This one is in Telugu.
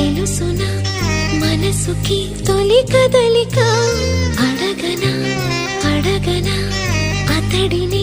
తెలుసున మనసుకి తొలి కదలిక అడగనా అడగనా అతడిని